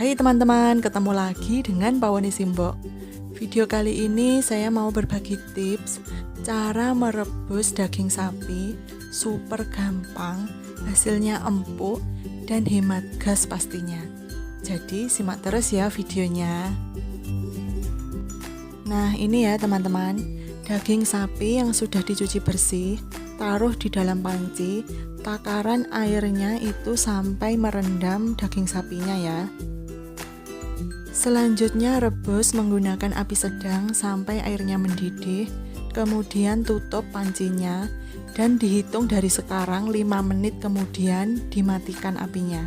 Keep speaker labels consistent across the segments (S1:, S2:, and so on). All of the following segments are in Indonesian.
S1: Hai teman-teman, ketemu lagi dengan Pawani Simbok. Video kali ini saya mau berbagi tips cara merebus daging sapi super gampang, hasilnya empuk dan hemat gas pastinya. Jadi simak terus ya videonya. Nah ini ya teman-teman, daging sapi yang sudah dicuci bersih, taruh di dalam panci, takaran airnya itu sampai merendam daging sapinya ya. Selanjutnya rebus menggunakan api sedang sampai airnya mendidih, kemudian tutup pancinya dan dihitung dari sekarang 5 menit kemudian dimatikan apinya.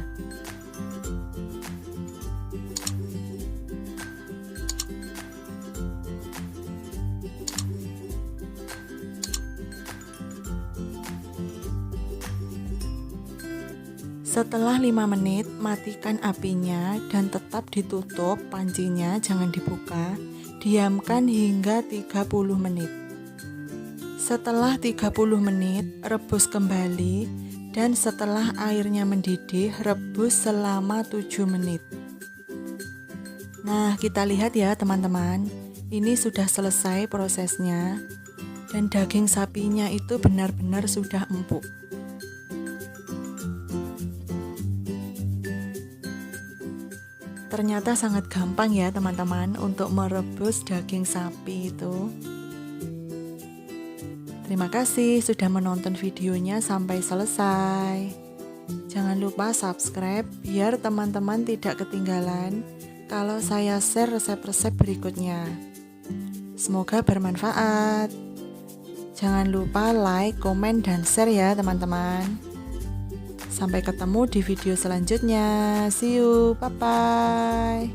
S1: Setelah 5 menit, matikan apinya dan tetap ditutup pancinya, jangan dibuka. Diamkan hingga 30 menit. Setelah 30 menit, rebus kembali dan setelah airnya mendidih, rebus selama 7 menit. Nah, kita lihat ya teman-teman. Ini sudah selesai prosesnya dan daging sapinya itu benar-benar sudah empuk. Ternyata sangat gampang ya teman-teman untuk merebus daging sapi itu. Terima kasih sudah menonton videonya sampai selesai. Jangan lupa subscribe biar teman-teman tidak ketinggalan kalau saya share resep-resep berikutnya. Semoga bermanfaat. Jangan lupa like, komen, dan share ya teman-teman. Sampai ketemu di video selanjutnya. See you. Bye bye.